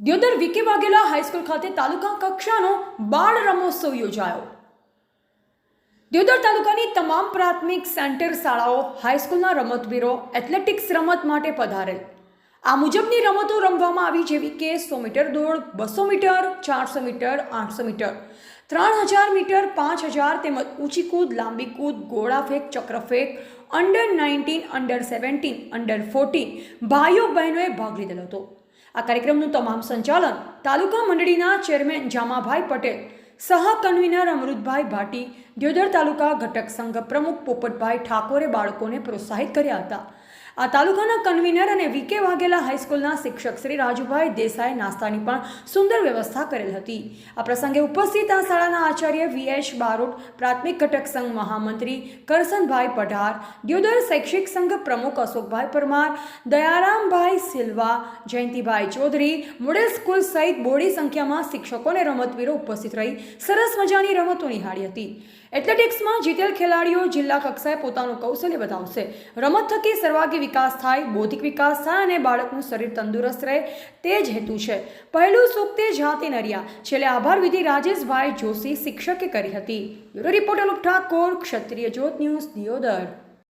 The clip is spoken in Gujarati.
દ્યોદર વિકે વાઘેલા હાઈસ્કૂલ ખાતે તાલુકા કક્ષાનો બાળ રમોત્સવ યોજાયો. દ્યોદર તાલુકાની તમામ પ્રાથમિક સેન્ટર શાળાઓ હાઈસ્કૂલના રમતવીરો, એથ્લેટિક્સ રમત માટે પધારેલ. આ મુજબની રમતો રમવામાં આવી જેવી કે સો મીટર દોડ, બસો મીટર, ચારસો મીટર, આઠસો મીટર. ત્રણ હજાર મીટર, પાંચ હજાર તેમજ ઊંચી કૂદ, લાંબી કૂદ, ગોળા ફેંક, ચક્ર ફેંક under nineteen under seventeen under fourteen ભાઈઓ બહેનોએ ભાગ લીધેલો હતો. આ કાર્યક્રમનું તમામ સંચાલન તાલુકા મંડળીના ચેરમેન જામાભાઈ પટેલ, સહ કન્વીનર અમૃતભાઈ ભાટી, દ્યોદર તાલુકા ઘટક સંઘ પ્રમુખ પોપટભાઈ ઠાકોરે બાળકોને પ્રોત્સાહિત કર્યા હતા. આ તાલુકાના કન્વીનર અને વીકે વાઘેલા હાઈસ્કૂલના શિક્ષક શ્રી રાજુભાઈ દેસાઈ નાસ્તાની પણ સુંદર વ્યવસ્થા કરેલ હતી. આ પ્રસંગે ઉપસ્થિત આ શાળાના આચાર્ય વીએચ બારોટ, પ્રાથમિક ઘટક સંઘ મહામંત્રી કરસનભાઈ પઢાર, દ્યોદર શૈક્ષિક સંઘ પ્રમુખ અશોકભાઈ Parmar, દયારામભાઈ Silva, Jayantibhai Chaudhary, model school સહિત બોડી સંખ્યામાં શિક્ષકો અને રમતવીરો ઉપસ્થિત રહી સરસ મજાની રમતો નિહાળી હતી. એથ્લેટિક્સમાં જીતેલ ખેલાડીઓ જિલ્લા કક્ષાએ પોતાનું કૌશલ્ય બતાવશે. રમત થકી સર્વાગી વિકાસ થાય, બૌદ્ધિક વિકાસ થાય અને બાળકનું શરીર તંદુરસ્ત રહે, તે જ હેતુ છે. પહેલું સુખ તે જાતે નર્યા. છેલ્લે આભાર વિધિ રાજેશભાઈ જોશી શિક્ષકે કરી હતી. બ્યુરો રિપોર્ટર ઠાકોર ક્ષત્રિય જ્યોત ન્યૂઝ દિયોદર.